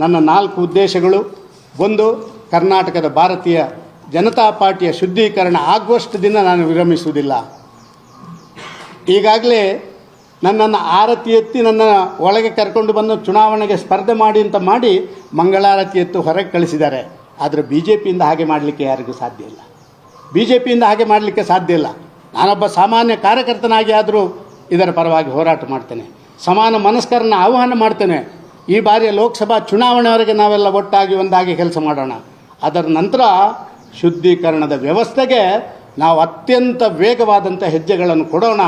ನನ್ನ ನಾಲ್ಕು ಉದ್ದೇಶಗಳು. ಒಂದು, ಕರ್ನಾಟಕದ ಭಾರತೀಯ ಜನತಾ ಪಾರ್ಟಿಯ ಶುದ್ಧೀಕರಣ ಆಗುವಷ್ಟು ದಿನ ನಾನು ವಿರಮಿಸುವುದಿಲ್ಲ. ಈಗಾಗಲೇ ನನ್ನನ್ನು ಆರತಿ ಎತ್ತಿ ನನ್ನ ಒಳಗೆ ಕರ್ಕೊಂಡು ಬಂದು ಚುನಾವಣೆಗೆ ಸ್ಪರ್ಧೆ ಮಾಡಿ ಅಂತ ಮಾಡಿ ಮಂಗಳಾರತಿ ಎತ್ತು ಹೊರಗೆ ಕಳಿಸಿದ್ದಾರೆ. ಆದರೆ ಬಿ ಜೆ ಪಿಯಿಂದ ಹಾಗೆ ಮಾಡಲಿಕ್ಕೆ ಯಾರಿಗೂ ಸಾಧ್ಯ ಇಲ್ಲ. ಬಿ ಜೆ ಪಿಯಿಂದ ಹಾಗೆ ಮಾಡಲಿಕ್ಕೆ ಸಾಧ್ಯ ಇಲ್ಲ. ನಾನೊಬ್ಬ ಸಾಮಾನ್ಯ ಕಾರ್ಯಕರ್ತನಾಗಿ ಆದರೂ ಇದರ ಪರವಾಗಿ ಹೋರಾಟ ಮಾಡ್ತೇನೆ. ಸಮಾನ ಮನಸ್ಕರನ್ನ ಆಹ್ವಾನ ಮಾಡ್ತೇನೆ. ಈ ಬಾರಿಯ ಲೋಕಸಭಾ ಚುನಾವಣೆವರೆಗೆ ನಾವೆಲ್ಲ ಒಟ್ಟಾಗಿ ಒಂದಾಗಿ ಕೆಲಸ ಮಾಡೋಣ. ಅದರ ನಂತರ ಶುದ್ಧೀಕರಣದ ವ್ಯವಸ್ಥೆಗೆ ನಾವು ಅತ್ಯಂತ ವೇಗವಾದಂಥ ಹೆಜ್ಜೆಗಳನ್ನು ಕೊಡೋಣ.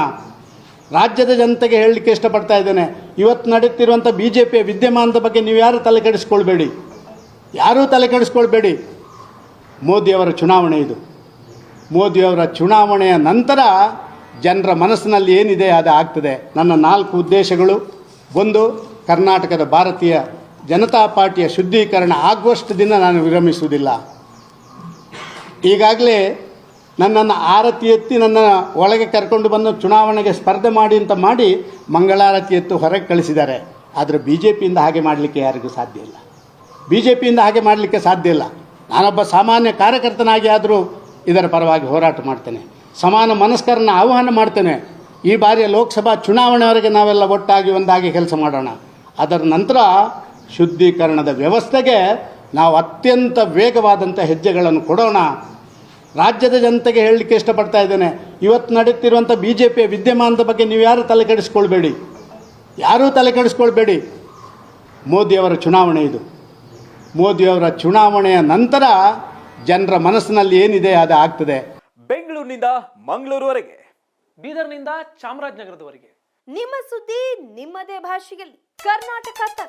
ರಾಜ್ಯದ ಜನತೆಗೆ ಹೇಳಲಿಕ್ಕೆ ಇಷ್ಟಪಡ್ತಾ ಇದ್ದೇನೆ. ಇವತ್ತು ನಡೀತಿರುವಂಥ ಬಿ ಜೆ ಪಿಯ ವಿದ್ಯಮಾನದ ಬಗ್ಗೆ ನೀವು ಯಾರು ತಲೆ ಕೆಡಿಸ್ಕೊಳ್ಬೇಡಿ? ಯಾರೂ ತಲೆ ಕೆಡಿಸ್ಕೊಳ್ಬೇಡಿ? ಮೋದಿಯವರ ಚುನಾವಣೆ ಇದು. ಮೋದಿಯವರ ಚುನಾವಣೆಯ ನಂತರ ಜನರ ಮನಸ್ಸಿನಲ್ಲಿ ಏನಿದೆ ಅದು ಆಗ್ತದೆ. ನನ್ನ ನಾಲ್ಕು ಉದ್ದೇಶಗಳು. ಒಂದು ಕರ್ನಾಟಕದ ಭಾರತೀಯ ಜನತಾ ಪಾರ್ಟಿಯ ಶುದ್ಧೀಕರಣ ಆಗುವಷ್ಟು ದಿನ ನಾನು ವಿರಮಿಸುವುದಿಲ್ಲ. ಈಗಾಗಲೇ ನನ್ನನ್ನು ಆರತಿ ಎತ್ತಿ ನನ್ನ ಒಳಗೆ ಕರ್ಕೊಂಡು ಬಂದು ಚುನಾವಣೆಗೆ ಸ್ಪರ್ಧೆ ಮಾಡಿ ಅಂತ ಮಾಡಿ ಮಂಗಳಾರತಿ ಎತ್ತು ಹೊರಗೆ ಕಳಿಸಿದ್ದಾರೆ. ಆದರೆ ಬಿ ಜೆ ಪಿಯಿಂದ ಹಾಗೆ ಮಾಡಲಿಕ್ಕೆ ಯಾರಿಗೂ ಸಾಧ್ಯ ಇಲ್ಲ. ಬಿ ಜೆ ಪಿಯಿಂದ ಹಾಗೆ ಮಾಡಲಿಕ್ಕೆ ಸಾಧ್ಯ ಇಲ್ಲ. ನಾನೊಬ್ಬ ಸಾಮಾನ್ಯ ಕಾರ್ಯಕರ್ತನಾಗಿ ಆದರೂ ಇದರ ಪರವಾಗಿ ಹೋರಾಟ ಮಾಡ್ತೇನೆ. ಸಮಾನ ಮನಸ್ಕರನ್ನ ಆಹ್ವಾನ ಮಾಡ್ತೇನೆ. ಈ ಬಾರಿಯ ಲೋಕಸಭಾ ಚುನಾವಣೆವರೆಗೆ ನಾವೆಲ್ಲ ಒಟ್ಟಾಗಿ ಒಂದಾಗಿ ಕೆಲಸ ಮಾಡೋಣ. ಅದರ ನಂತರ ಶುದ್ಧೀಕರಣದ ವ್ಯವಸ್ಥೆಗೆ ನಾವು ಅತ್ಯಂತ ವೇಗವಾದಂಥ ಹೆಜ್ಜೆಗಳನ್ನು ಕೊಡೋಣ. ರಾಜ್ಯದ ಜನತೆಗೆ ಹೇಳಲಿಕ್ಕೆ ಇಷ್ಟಪಡ್ತಾ ಇದ್ದೇನೆ. ಇವತ್ತು ನಡೀತಿರುವಂಥ ಬಿ ಜೆ ಪಿಯ ವಿದ್ಯಮಾನದ ಬಗ್ಗೆ ನೀವು ಯಾರು ತಲೆ ಕೆಡಿಸ್ಕೊಳ್ಬೇಡಿ? ಯಾರೂ ತಲೆ ಕೆಡಿಸ್ಕೊಳ್ಬೇಡಿ. ಮೋದಿಯವರ ಚುನಾವಣೆ ಇದು. ಮೋದಿಯವರ ಚುನಾವಣೆಯ ನಂತರ ಜನರ ಮನಸ್ಸಿನಲ್ಲಿ ಏನಿದೆ ಅದು ಆಗ್ತದೆ. ಬೆಂಗಳೂರಿನಿಂದ ಮಂಗಳೂರುವರೆಗೆ. ಬೀದರ್ನಿಂದ ಚಾಮರಾಜನಗರದವರೆಗೆ. ನಿಮ್ಮ ಸುದ್ದಿ ನಿಮ್ಮದೇ ಭಾಷೆಯಲ್ಲಿ. कर्नाटका तक।